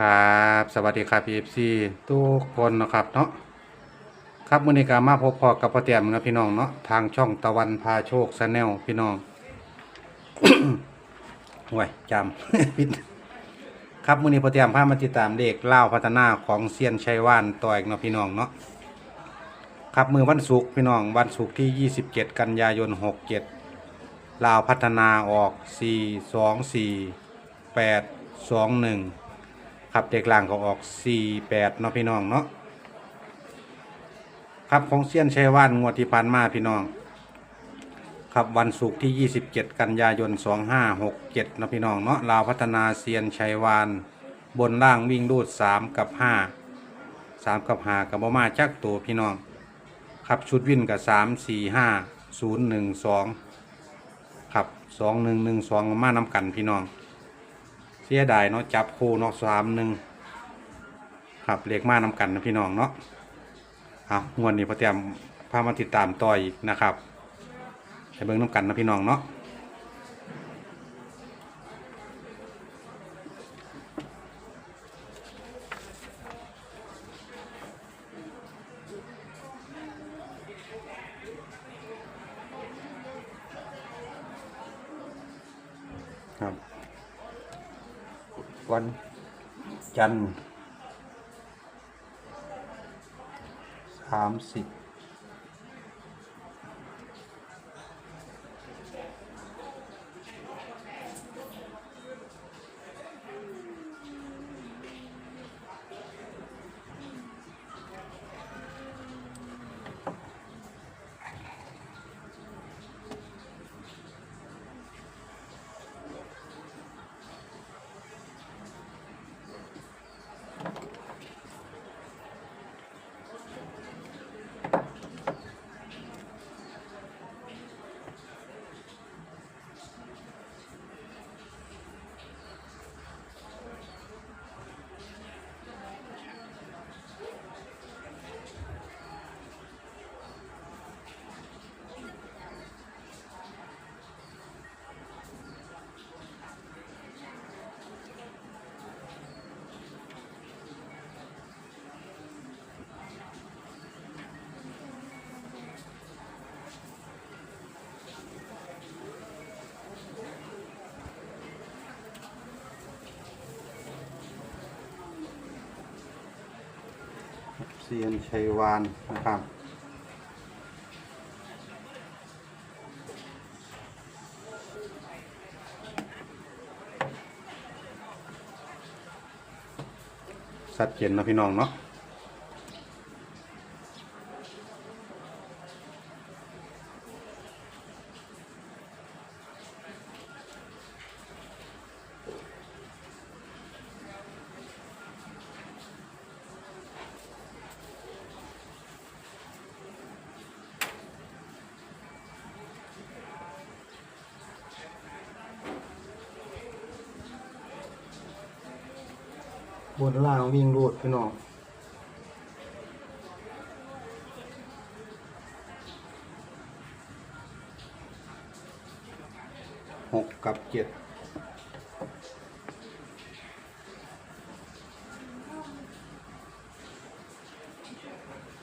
ครับ สวัสดีครับ PFC ทุกคนนะครับเนาะครับมือนี้ก็มาพบพอกับพ่อเตียมนะพี่น้องเนาะทางช่องตะวันพาโชคแนลพี่น้องห่วยจำปิดครับมือนี้พ่อเตียมพามาติดตามเลขเล่าพัฒนาของเซียนชัยว่านต่ออีกเนาะพี่น้องเนาะครับมือวันศุกร์พี่น้องวันศุกร์ที่ 27 กันยายน 67ลาวพัฒนาออก 4 2 4 8 2 1 ครับเด็กล่างก็ออก 4 8เนาะพี่น้องเนาะครับของเซียนชัยว่านงวดที่ผ่านมาพี่น้อง ครับวันศุกร์ที่ 27 กันยายน 2567เนะพี่น้องเนาะลาวพัฒนาเซียนชัยวาน บนล่างวิ่งรูด 3 กับ 5 3 กับ5กับบ่มาจักตัวพี่น้อง ครับชุดวิ่นกับ 3 4 5 0 1 2 ครับ 2 1 1 2มาน้ำกันพี่น้อง เสียดายเนาะจับคู่เนาะสามหนึ่งครับเรียกมานำกันนะพี่น้องเนาะเอางวดนี้พอเตรียมพามาติดตามต่ออีกนะครับให้เบิ่งน้ำกันนะพี่น้องเนาะครับ วันจันทร์สามสิบ เซียนชัยวานนะครับ สัดเจนนะพี่น้องเนาะ บนล่างวิ่งรูดพี่น้องหกกับเจ็ด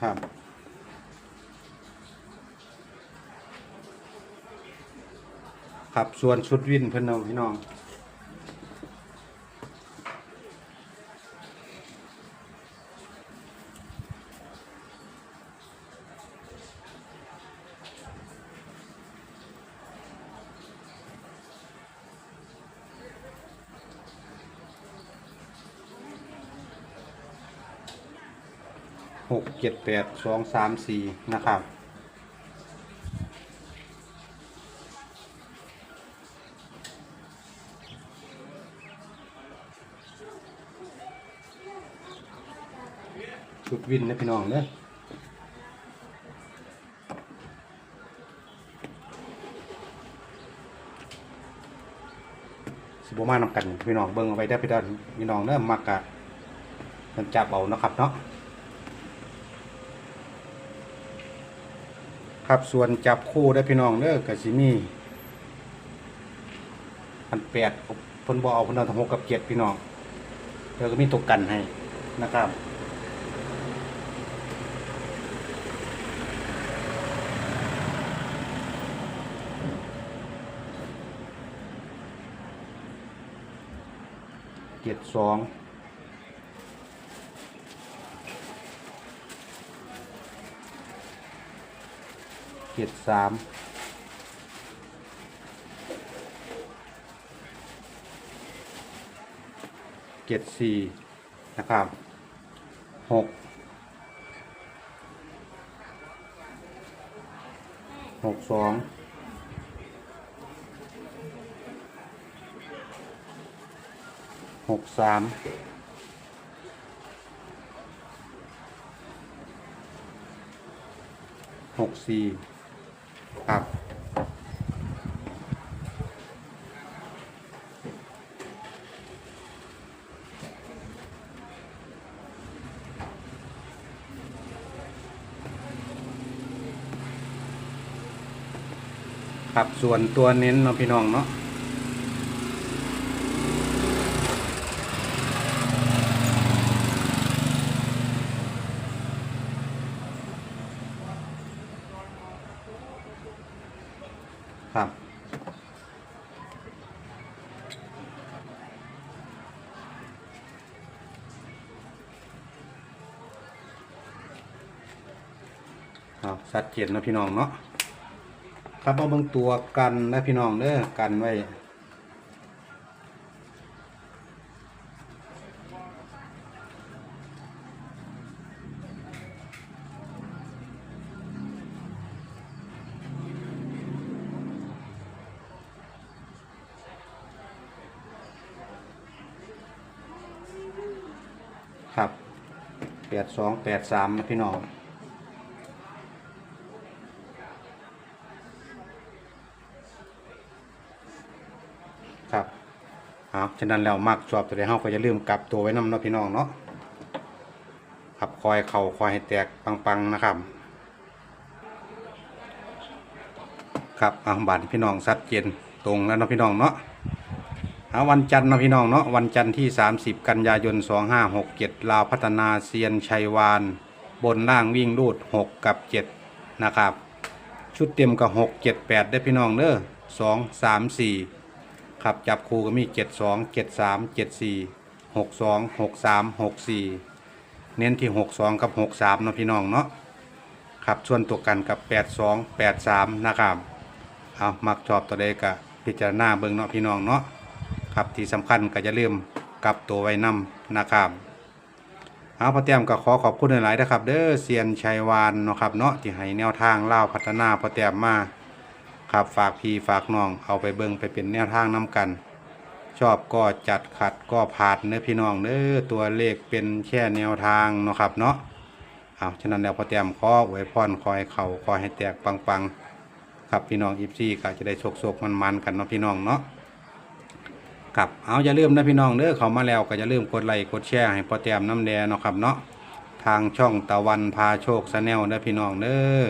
ครับครับส่วนชุดวินเพิ่นเอาพี่น้อง หกเจ็ดแปดสองสามสี่นะครับ ชุดวินนะพี่น้องเนี่ยสิบมานำกันพี่น้องเบิ่งเอาไว้ได้พี่น้องพี่น้องเริ่มมักกะมันจับเอานะครับเนาะ ครับส่วนจับคู่ได้พี่น้องเด้อก็สิมีพันแปดพนบ่เอาเพิ่นเอาทั้งหกกับเจ็ดพี่น้องตแล้วก็มีตกกันให้นะครับเจ็ดสองเจ็ดสามเจ็ดสี่นะครับหกหกสองหกสามหกสี่ ครับส่วนตัวเน้นเนาะพี่น้องเนาะครับ ครับชัดเจนเนาะพี่น้องเนาะ ครับมาเบิ่งตัวกันนะพี่น้องเด้อกันไว้ครับแปดสองแปดสามนะพี่น้อง ครับ เอาฉะนั้นแล้วมักชอบตัวใดเฮาก็อย่าลืมกลับตัวไว้นำเนาะพี่น้องเนาะครับคอยเข่าคอยให้แตกปังๆนะครับ ครับอะบัตพี่น้องชัดเจนตรงแล้วเนาะพี่น้องเนาะเอาวันจันทร์เนาะพี่น้องเนาะวันจันทร์ที่ 30 กันยายน 2567 ลาวพัฒนาเซียนชัยวาน บนล่างวิ่งรูด 6 กับ 7 นะครับ ชุดเต็มกับ 6 7 8 ได้พี่น้องเด้อ2 3 4 ครับจับคู่ก็มี 7 2 7 3 7 4 6 2 6 3 6 4 เน้นที่ 6 2 กับ 6 3เนาะพี่น้องเนาะครับส่วนตัวกันกับ 8 2 8 3 นะครับเอามักชอบตัวใดก็พิจารณาเบิ่งเนาะพี่น้องเนาะครับที่สำคัญก็จะลืมกลับตัวไว้นำนะครับเอาพอเตรียมก็ขอขอบคุณหลายๆนะครับ เด้อเซียนชัยวานเนาะครับเนาะที่ให้แนวทางเล่าพัฒนาพอเตรียมมา ครับฝากพี่ฝากน้องเอาไปเบิ่งไปเป็นแนวทางน้กัน ชอบก็จัดขัดก็ผ่านเนื้อพี่น้องเนื้อตัวเลขเป็นแค่แนวทางเนาะครับเนาะเอาฉะนั้นแล้วพอเตรียมขอไว้พรคอยเขาคอยให้แตกปังๆครับพี่น้องอีฟซี่ก็จะได้โชคๆมันๆกันเนาะพี่น้องเนาะครับเอาอย่าลืมนะพี่น้องเด้อเขามาแล้วก็อย่าลืมกดไลค์กดแชร์ให้พอเตรียมน้ำแดงเนาะครับเนาะทางช่องตะวันพาโชคชาแนลเด้อพี่น้องเด้อ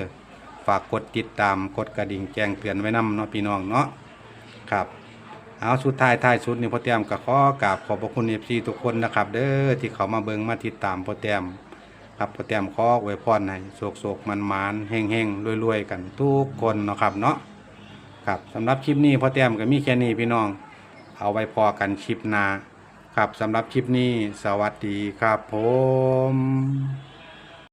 ฝากกดติดตามกดกระดิ่งแจ้งเตือนไว้นำเนาะพี่น้องเนาะครับเอาสุดท้ายท้ายสุดนี่พ่อแต้มก็ขอกราบขอบพระคุณเอฟซีทุกคนนะครับ เด้อที่เขามาเบิงมาติดตามพ่อแต้มครับพ่อแต้มขออวยพรให้โศกโศกมันมานเฮงเฮงรวยรวยๆกันทุกคนเนาะครับเนาะครับสำหรับคลิปนี้พ่อแต้มก็มีแค่นี้พี่น้อง เอาไว้พอกันคลิปหน้าครับสำหรับคลิปนี้สวัสดีครับผม